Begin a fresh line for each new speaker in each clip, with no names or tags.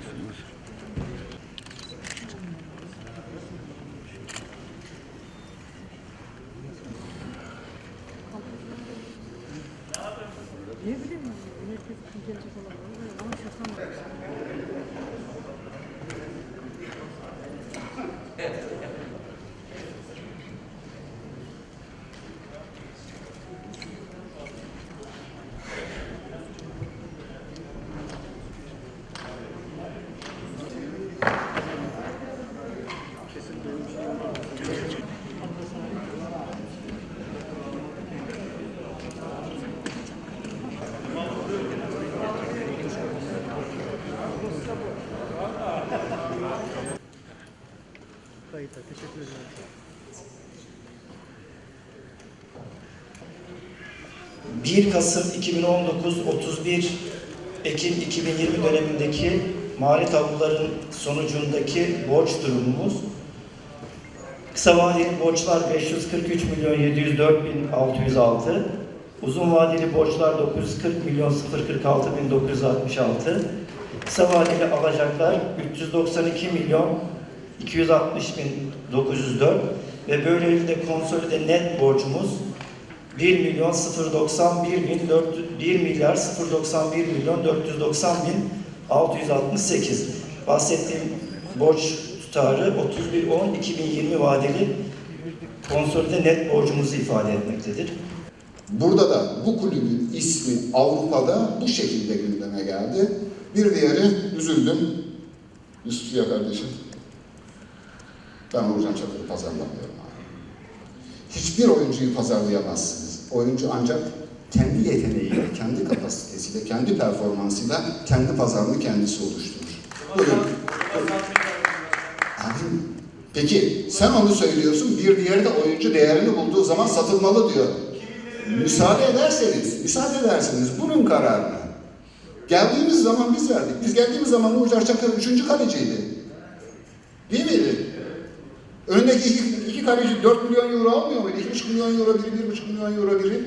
buyursunlar.
Ne bileyim herkes gelecek olabilir Kayıtta teşekkür ederim.
...1 Kasım 2019, 31 Ekim 2020 dönemindeki mali tabloların sonucundaki borç durumumuz. Kısa vadeli borçlar 543 milyon 704 bin 606. Uzun vadeli borçlar 940 milyon 046 bin 966. Kısa vadeli alacaklar 392 milyon 260 bin 904 ve böylelikle konsolide net borcumuz 1 milyon 091 bin 4 1 milyar 091 milyon 490 bin 668. Bahsettiğim borç tutarı 31 10 2020 vadeli konsolide net borcumuzu ifade etmektedir.
Burada da bu kulübün ismi Avrupa'da bu şekilde gündeme geldi. Bir diğeri üzüldüm. Yusuf kardeşim. Ben Uğurcan Çakır'ı pazarlamıyorum abi. Hiçbir oyuncuyu pazarlayamazsınız. Oyuncu ancak kendi yeteneğiyle, kendi kapasitesiyle, kendi performansıyla kendi pazarını kendisi oluşturur. Bugün Abi, peki sen onu söylüyorsun, bir diğeri de oyuncu değerini bulduğu zaman satılmalı diyor. Müsaade ederseniz, müsaade ederseniz bunun kararını. Geldiğimiz zaman biz verdik. Biz geldiğimiz zaman Uğur Çakır üçüncü kaleciydi. Değil miydi? Önündeki iki, iki kaleci 4 milyon euro almıyor muydu? 2,5 milyon euro biri, 1,5 milyon euro biri.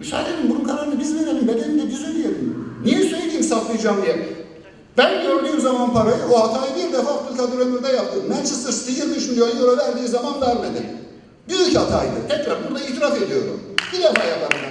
Müsaade edin bunun kararını biz verelim, bedelini de biz ödeyelim. Niye söyleyeyim saklayacağım diye? Ben gördüğüm zaman parayı, o hatayı bir defa Abdülkadir Ömür'de yaptım. Manchester City 23 milyon euro verdiği zaman vermedim. Büyük hataydı. Tekrar burada itiraf ediyorum. Bir defa yaparım.